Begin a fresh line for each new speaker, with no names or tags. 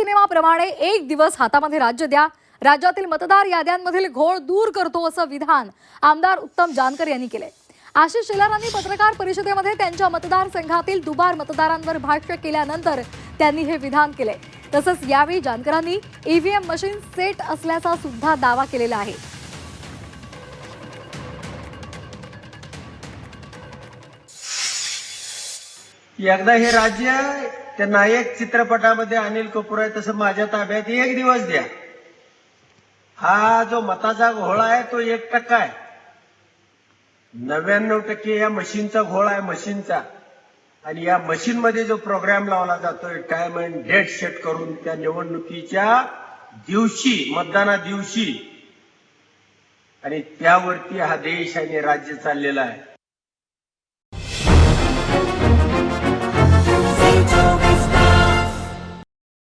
सिनेमाप्रमाणे एक दिवस हातामध्ये राज्य द्या. राज्यातील मतदार याद्यांमधील घोळ दूर करतो असं विधान आमदार उत्तम जानकर यांनी केले आशिष शेलारांनी पत्रकार परिषदेमध्ये त्यांच्या मतदारसंघातील दुबार मतदारांवर भाष्य केल्यानंतर त्यांनी हे विधान केले तसंच यावेळी जानकरांनी ईव्हीएम मशीन सेट असल्याचा सुद्धा दावा केलेला आहे.
एकदा हे राज्य त्या नायक चित्रपटामध्ये अनिल कपूर आहे तसं माझ्या ताब्यात एक दिवस द्या. हा जो मताचा घोळा आहे तो एक टक्का आहे. नव्याण्णव टक्के या मशीनचा घोळा आहे मशीनचा. आणि या मशीनमध्ये जो प्रोग्राम लावला जातोय टाइम अँड डेट सेट करून त्या निवडणुकीच्या दिवशी मतदाना दिवशी. आणि त्यावरती हा देश आणि राज्य चाललेला आहे.